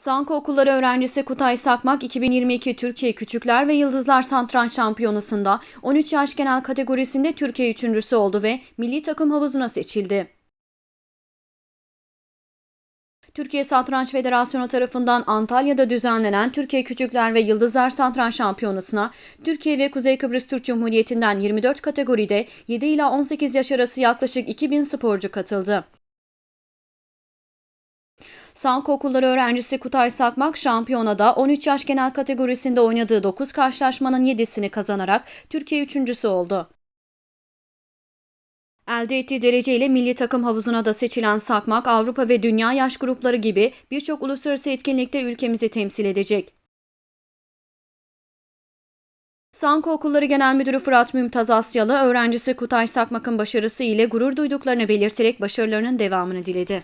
Sanko Okulları öğrencisi Kutay Sakmak 2022 Türkiye Küçükler ve Yıldızlar Santranç Şampiyonası'nda 13 yaş genel kategorisinde Türkiye üçüncüsü oldu ve milli takım havuzuna seçildi. Türkiye Satranç Federasyonu tarafından Antalya'da düzenlenen Türkiye Küçükler ve Yıldızlar Satranç Şampiyonası'na Türkiye ve Kuzey Kıbrıs Türk Cumhuriyeti'nden 24 kategoride 7 ila 18 yaş arası yaklaşık 2000 sporcu katıldı. Sanko Okulları öğrencisi Kutay Sakmak şampiyonada 13 yaş genel kategorisinde oynadığı 9 karşılaşmanın 7'sini kazanarak Türkiye üçüncüsü oldu. Elde ettiği dereceyle milli takım havuzuna da seçilen Sakmak, Avrupa ve Dünya yaş grupları gibi birçok uluslararası etkinlikte ülkemizi temsil edecek. Sanko Okulları Genel Müdürü Fırat Mümtaz Asyalı, öğrencisi Kutay Sakmak'ın başarısı ile gurur duyduklarını belirterek başarılarının devamını diledi.